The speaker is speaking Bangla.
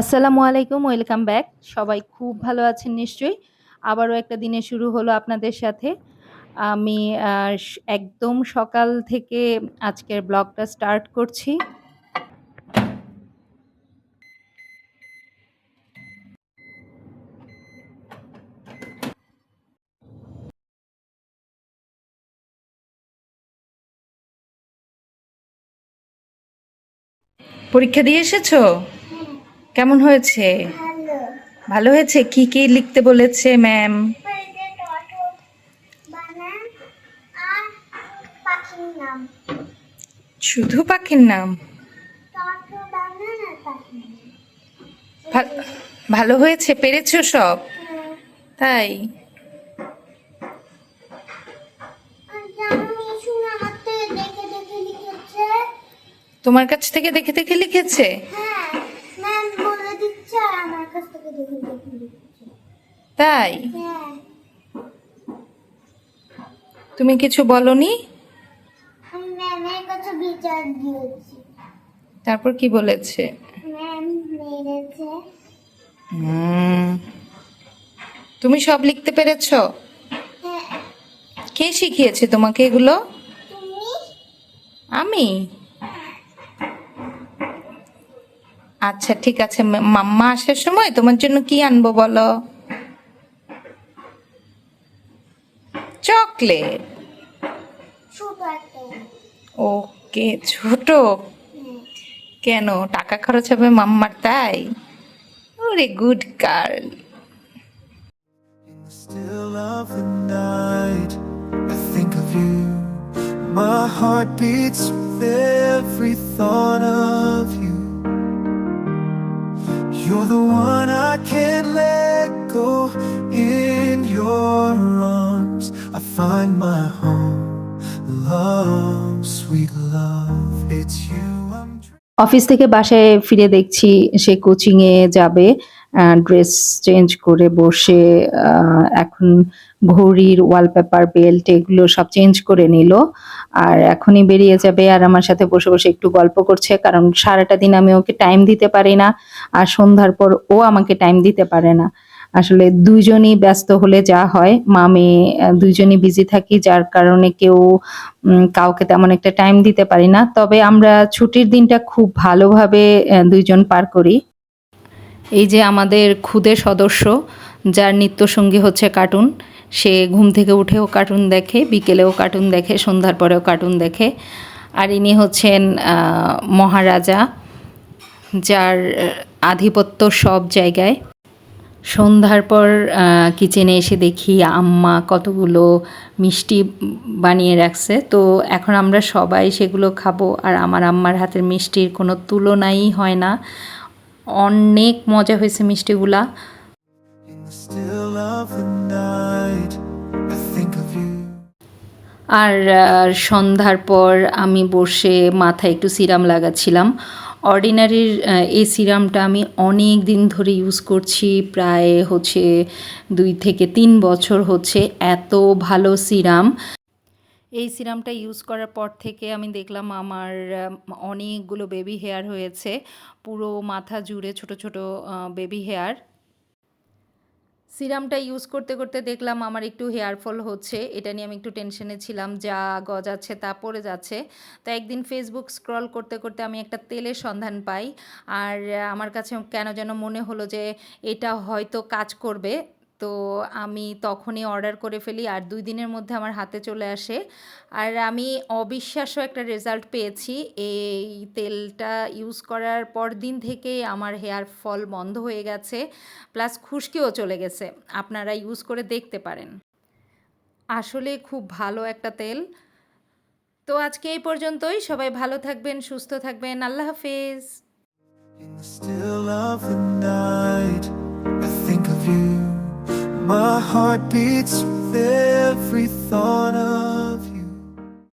আসসালামু আলাইকুম, ওয়েলকাম ব্যাক। সবাই খুব ভালো আছেন নিশ্চয়ই। আবারও একটা দিনে শুরু হলো আপনাদের সাথে। আমি একদম সকাল থেকে আজকের ব্লগটা স্টার্ট করছি। পরীক্ষা দিয়ে এসেছ? কেমন হয়েছে? ভালো হয়েছে? কি কি লিখতে বলেছে ম্যাম? শুধু পাখির নাম। ভালো হয়েছে? পেরেছ সব? তাই? তোমার কাছ থেকে দেখে দেখে লিখেছে হ্যাঁ ম্যাম বলে দিচ্ছে আর আমার কাছ থেকে দেখে দেখে লিখেছে তাই? তুমি কিছু বলনি? তারপর কি বলেছে। তুমি সব লিখতে পেরেছ? কে শিখিয়েছে তোমাকে এগুলো? আমি? আচ্ছা ঠিক আছে। মাম্মা আসার সময় তোমার জন্য কি আনব বলো? একটা ওকে ছোট হ্যাঁ কেন টাকা খরচ হবে মাম্মার তাই ওরে good girl Still of the night, I think of you. My heart beats with every thought I find my home. Love, sweet love, it's you office থেকে বাসায় ফিরে দেখছি সে কোচিংয়ে যাবে ড্রেস চেঞ্জ করে বসে এখন ঘড়ির ওয়ালপেপার বেল্ট এগুলো সব চেঞ্জ করে নিল। আর এখনই বেরিয়ে যাবে আর আমার সাথে বসে বসে একটু গল্প করছে কারণ সারাটা দিন আমি ওকে টাইম দিতে পারি না আর সন্ধ্যার পর ও আমাকে টাইম দিতে পারে না। আসলে দুইজনই ব্যস্ত হলে যা হয়। মামে দুইজনই বিজি থাকি, যার কারণে কেউ কাউকে তেমন একটা টাইম দিতে পারি না। তবে আমরা ছুটির দিনটা খুব ভালোভাবে দুইজন পার করি। এই যে আমাদের খুদে সদস্য, যার নিত্যসঙ্গী হচ্ছে কার্টুন, সে ঘুম থেকে উঠেও কার্টুন দেখে, বিকেলেও কার্টুন দেখে, সন্ধ্যার পরেও কার্টুন দেখে। আর ইনি হচ্ছেন মহারাজা, যার আধিপত্য সব জায়গায়। সন্ধ্যার পর কিচেনে এসে দেখি আম্মা কতগুলো মিষ্টি বানিয়ে রাখছে। তো এখন আমরা সবাই সেগুলো খাব আর আমার আম্মার হাতের মিষ্টির কোনো তুলনাই হয় না। অনেক মজা হয়েছে মিষ্টিগুলা। আর সন্ধ্যার পর আমি বসে মাথায় একটু সিরাম লাগাচ্ছিলাম। অর্ডিনারির এই সিরামটা আমি অনেক দিন ধরে ইউজ করছি, প্রায় হচ্ছে দুই থেকে তিন বছর হচ্ছে এত ভালো সিরাম। এই সিরামটা ইউজ করার পর থেকে আমি দেখলাম আমার অনেকগুলো বেবি হেয়ার হয়েছে। পুরো মাথা জুড়ে ছোট ছোট বেবি হেয়ার সিরামটা ইউজ করতে করতে দেখলাম আমার একটু হেয়ার ফল হচ্ছে। এটা নিয়ে আমি একটু টেনশনে ছিলাম, যা গজাচ্ছে তা পড়ে যাচ্ছে। তো একদিন ফেসবুক স্ক্রল করতে করতে আমি একটা তেলের সন্ধান পাই, আর আমার কাছে কেন যেন মনে হলো যে এটা হয়তো কাজ করবে। তো আমি তখনই অর্ডার করে ফেলি, আর দুই দিনের মধ্যে আমার হাতে চলে আসে। আর আমি অবিশ্বাস্য একটা রেজাল্ট পেয়েছি। এই তেলটা ইউজ করার পর দিন থেকে আমার হেয়ার ফল বন্ধ হয়ে গেছে, প্লাস খুশকিও চলে গেছে। আপনারা ইউজ করে দেখতে পারেন। আসলে খুব ভালো একটা তেল। তো আজকে এই পর্যন্তই। সবাই ভালো থাকবেন, সুস্থ থাকবেন। আল্লাহ হাফেজ। Heart beats with every thought of